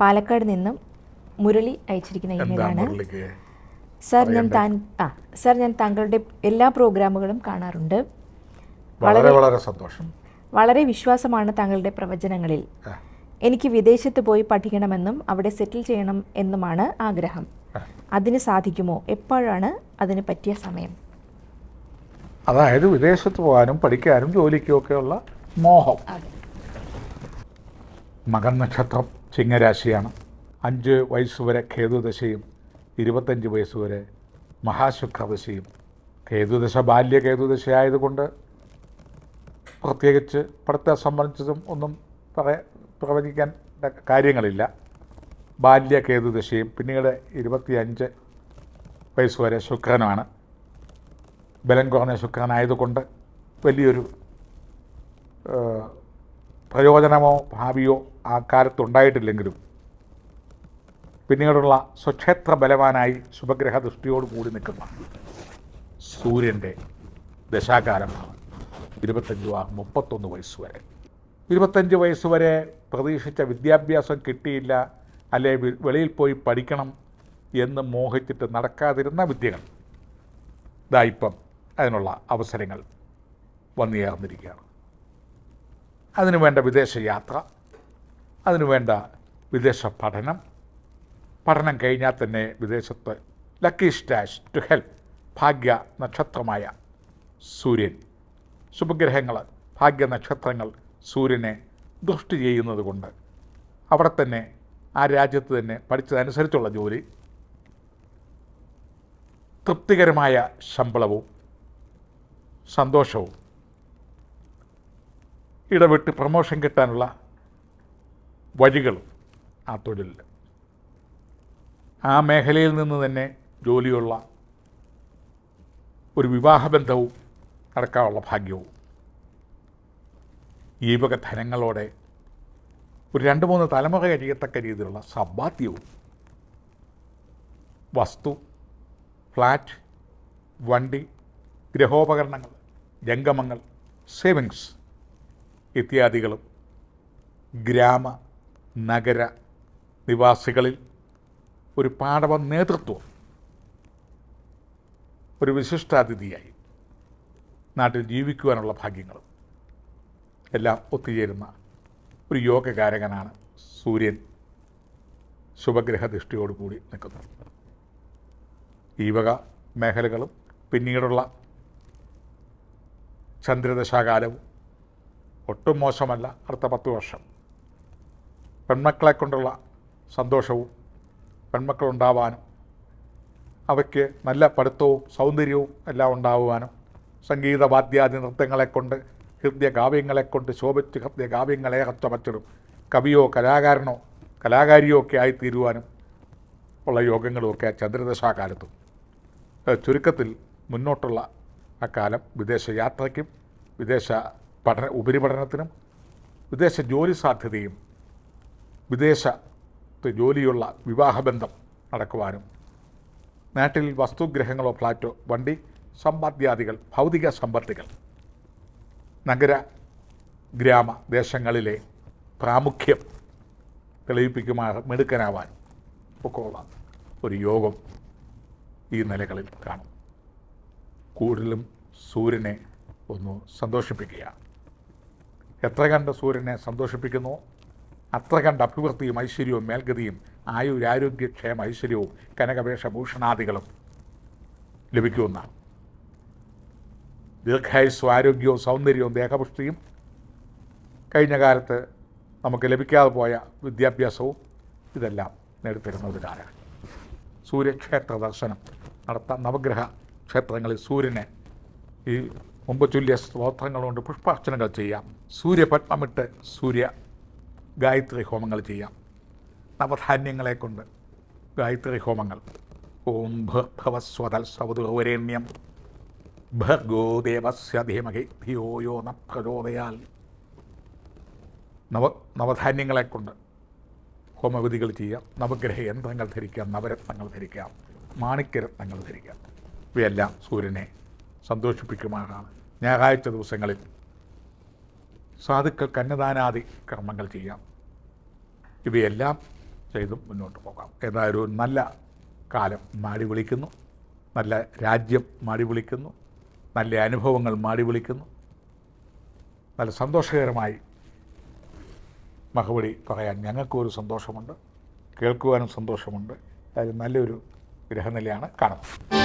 പാലക്കാട് നിന്നും മുരളി അയച്ചിരിക്കുന്ന ഇമെയിലാണ്. സർ ഞാൻ താൻ ആ സർ ഞാൻ താങ്കളുടെ എല്ലാ പ്രോഗ്രാമുകളും കാണാറുണ്ട്. വളരെ വളരെ സന്തോഷം. വളരെ വിശ്വാസമാണ് താങ്കളുടെ പ്രവചനങ്ങളിൽ. എനിക്ക് വിദേശത്ത് പോയി പഠിക്കണമെന്നും അവിടെ സെറ്റിൽ ചെയ്യണം എന്നുമാണ് ആഗ്രഹം. അതിന് സാധിക്കുമോ? എപ്പോഴാണ് അതിന് പറ്റിയ സമയം? അതായത് വിദേശത്ത് പോകാനും പഠിക്കാനും ജോലിക്കും ഒക്കെയുള്ള മോഹം മകൻ നക്ഷത്രം. ചിങ്ങരാശിയാണ്. അഞ്ച് വയസ്സ് വരെ കേതുദശയും ഇരുപത്തഞ്ച് വയസ്സ് വരെ മഹാശുക്രദശയും. കേതുദശ ബാല്യ കേതുദശ ആയതുകൊണ്ട് പ്രത്യേകിച്ച് പഠിത്തത്തെ സംബന്ധിച്ചതും ഒന്നും പറയ പ്രവചിക്കാൻ കാര്യങ്ങളില്ല. ബാല്യ കേതുദശയും പിന്നീട് ഇരുപത്തിയഞ്ച് വയസ്സ് വരെ ശുക്രനാണ്. ബലം കുറഞ്ഞ ശുക്രനായതുകൊണ്ട് വലിയൊരു പ്രയോജനമോ ഭാവിയോ ആ കാലത്തുണ്ടായിട്ടില്ലെങ്കിലും പിന്നീടുള്ള സ്വക്ഷേത്ര ബലവാനായി ശുഭഗ്രഹ ദൃഷ്ടിയോടുകൂടി നിൽക്കുന്ന സൂര്യന്റെ ദശാകാലമാണ് ഇരുപത്തഞ്ച് ആ മുപ്പത്തൊന്ന് വയസ്സ് വരെ. ഇരുപത്തഞ്ച് വയസ്സ് വരെ പ്രതീക്ഷിച്ച വിദ്യാഭ്യാസം കിട്ടിയില്ല അല്ലെ വെളിയിൽ പോയി പഠിക്കണം എന്ന് മോഹിച്ചിട്ട് നടക്കാതിരുന്ന വിദ്യകൾ ഇതായിപ്പം അതിനുള്ള അവസരങ്ങൾ വന്നു ചേർന്നിരിക്കുകയാണ് അതിനു വേണ്ട വിദേശ യാത്ര അതിനു വേണ്ട വിദേശ പഠനം. പഠനം കഴിഞ്ഞാൽ തന്നെ വിദേശത്ത് ലക്കി സ്റ്റാഷ് ടു ഹെൽപ്പ് ഭാഗ്യ നക്ഷത്രമായ സൂര്യൻ. ശുഭഗ്രഹങ്ങൾ ഭാഗ്യ നക്ഷത്രങ്ങൾ സൂര്യനെ ദൃഷ്ടി ചെയ്യുന്നത് കൊണ്ട് അവിടെ തന്നെ ആ രാജ്യത്ത് തന്നെ പഠിച്ചതനുസരിച്ചുള്ള ജോലി തൃപ്തികരമായ ശമ്പളവും സന്തോഷവും ഇടവിട്ട് പ്രമോഷൻ കിട്ടാനുള്ള വഴികൾ ആ തൊഴിലിൽ ആ മേഖലയിൽ നിന്ന് തന്നെ ജോലിയുള്ള ഒരു വിവാഹബന്ധവും നടക്കാനുള്ള ഭാഗ്യവും. ഈ വക ധനങ്ങളോടെ ഒരു രണ്ട് മൂന്ന് തലമുറ കഴിയത്തക്ക രീതിയിലുള്ള സമ്പാദ്യവും. വസ്തു ഫ്ലാറ്റ് വണ്ടി ഗ്രഹോപകരണങ്ങൾ ജംഗമങ്ങൾ സേവിങ്സ് ഇത്യാദികളും ഗ്രാമ നഗര നിവാസികളിൽ ഒരു പാടവ നേതൃത്വം ഒരു വിശിഷ്ടാതിഥിയായി നാട്ടിൽ ജീവിക്കുവാനുള്ള ഭാഗ്യങ്ങളും എല്ലാം ഒത്തുചേരുന്ന ഒരു യോഗകാരകനാണ് സൂര്യൻ. ശുഭഗ്രഹ ദൃഷ്ടിയോടുകൂടി നിൽക്കുന്നത് ഈ വക മേഖലകളും പിന്നീടുള്ള ചന്ദ്രദശാകാലവും ഒട്ടും മോശമല്ല അടുത്ത പത്ത് വർഷം. പെൺമക്കളെ കൊണ്ടുള്ള സന്തോഷവും പെൺമക്കളുണ്ടാവാനും അവയ്ക്ക് നല്ല പഠിത്തവും സൗന്ദര്യവും എല്ലാം ഉണ്ടാവുവാനും സംഗീത വാദ്യാദി നൃത്തങ്ങളെ കൊണ്ട് ഹൃദയകാവ്യങ്ങളെ കൊണ്ട് ശോഭിച്ച് ഹൃദയകാവ്യങ്ങളെ ചമച്ചിടും കവിയോ കലാകാരനോ കലാകാരിയോ ഒക്കെ ആയിത്തീരുവാനും ഉള്ള യോഗങ്ങളുമൊക്കെ ചന്ദ്രദശാകാലത്തും ചുരുക്കത്തിൽ മുന്നോട്ടുള്ള അക്കാലം വിദേശ യാത്രയ്ക്കും വിദേശ പഠന ഉപരിപഠനത്തിനും വിദേശ ജോലി സാധ്യതയും വിദേശത്ത് ജോലിയുള്ള വിവാഹബന്ധം നടക്കുവാനും നാട്ടിൽ വസ്തുഗ്രഹങ്ങളോ ഫ്ലാറ്റോ വണ്ടി സമ്പാദ്യാദികൾ ഭൗതിക സമ്പത്തുകൾ നഗര ഗ്രാമ ദേശങ്ങളിലെ പ്രാമുഖ്യം തെളിയിപ്പിക്കുമാ മിടുക്കനാവാൻ ഒക്കെ ഉള്ള ഒരു യോഗം ഈ നിലകളിൽ കാണും. കൂടുതലും സൂര്യനെ ഒന്ന് സന്തോഷിപ്പിക്കുക. എത്ര കണ്ട് സൂര്യനെ സന്തോഷിപ്പിക്കുന്നു? അത്ര കണ്ട് അഭിവൃദ്ധിയും ഐശ്വര്യവും മേൽഗതിയും ആയുരാരോഗ്യക്ഷേമ ഐശ്വര്യവും കനകവേഷ ഭൂഷണാദികളും ലഭിക്കുമെന്നാണ് ദീർഘായുസ്സും ആരോഗ്യവും സൗന്ദര്യവും ദേഹപുഷ്ടിയും കഴിഞ്ഞ കാലത്ത് നമുക്ക് ലഭിക്കാതെ പോയ വിദ്യാഭ്യാസവും ഇതെല്ലാം നേടിത്തരുന്നതിനാണ് സൂര്യക്ഷേത്ര ദർശനം നടത്താൻ നവഗ്രഹ ക്ഷേത്രങ്ങളിൽ സൂര്യനെ ഈ മുമ്പ് ചൊല്ലിയ സ്തോത്രങ്ങൾ കൊണ്ട് പുഷ്പാർച്ചനകൾ ചെയ്യാം. സൂര്യപത്മമിട്ട് സൂര്യ ഗായത്രി ഹോമങ്ങൾ ചെയ്യാം. നവധാന്യങ്ങളെ കൊണ്ട് ഗായത്രി ഹോമങ്ങൾ. ഓം ഭർഭവസ്വതൽ സവതുരേണ്യം ഭർഗോ ധീമഹി ധിയോ യോ ന പ്രചോദയാൽ. നവ നവധാന്യങ്ങളെ കൊണ്ട് ഹോമവിധികൾ ചെയ്യാം. നവഗ്രഹ യന്ത്രങ്ങൾ ധരിക്കാം. നവരത്നങ്ങൾ ധരിക്കാം. മാണിക്യരത്നങ്ങൾ ധരിക്കാം. ഇവയെല്ലാം സൂര്യനെ സന്തോഷിപ്പിക്കുമാറാണ്. ഞായറാഴ്ച ദിവസങ്ങളിൽ സാധുക്കൾ കന്യദാനാദി കർമ്മങ്ങൾ ചെയ്യാം. ഇവയെല്ലാം ചെയ്തും മുന്നോട്ട് പോകാം. ഏതായാലും ഒരു നല്ല കാലം മാടി വിളിക്കുന്നു. നല്ല രാജ്യം മാടി വിളിക്കുന്നു. നല്ല അനുഭവങ്ങൾ മാടി വിളിക്കുന്നു. നല്ല സന്തോഷകരമായി മഹബടി പറയാൻ ഞങ്ങൾക്കും ഒരു സന്തോഷമുണ്ട്. കേൾക്കുവാനും സന്തോഷമുണ്ട്. അതായത് നല്ലൊരു ഗ്രഹനിലയാണ് കാണുന്നത്.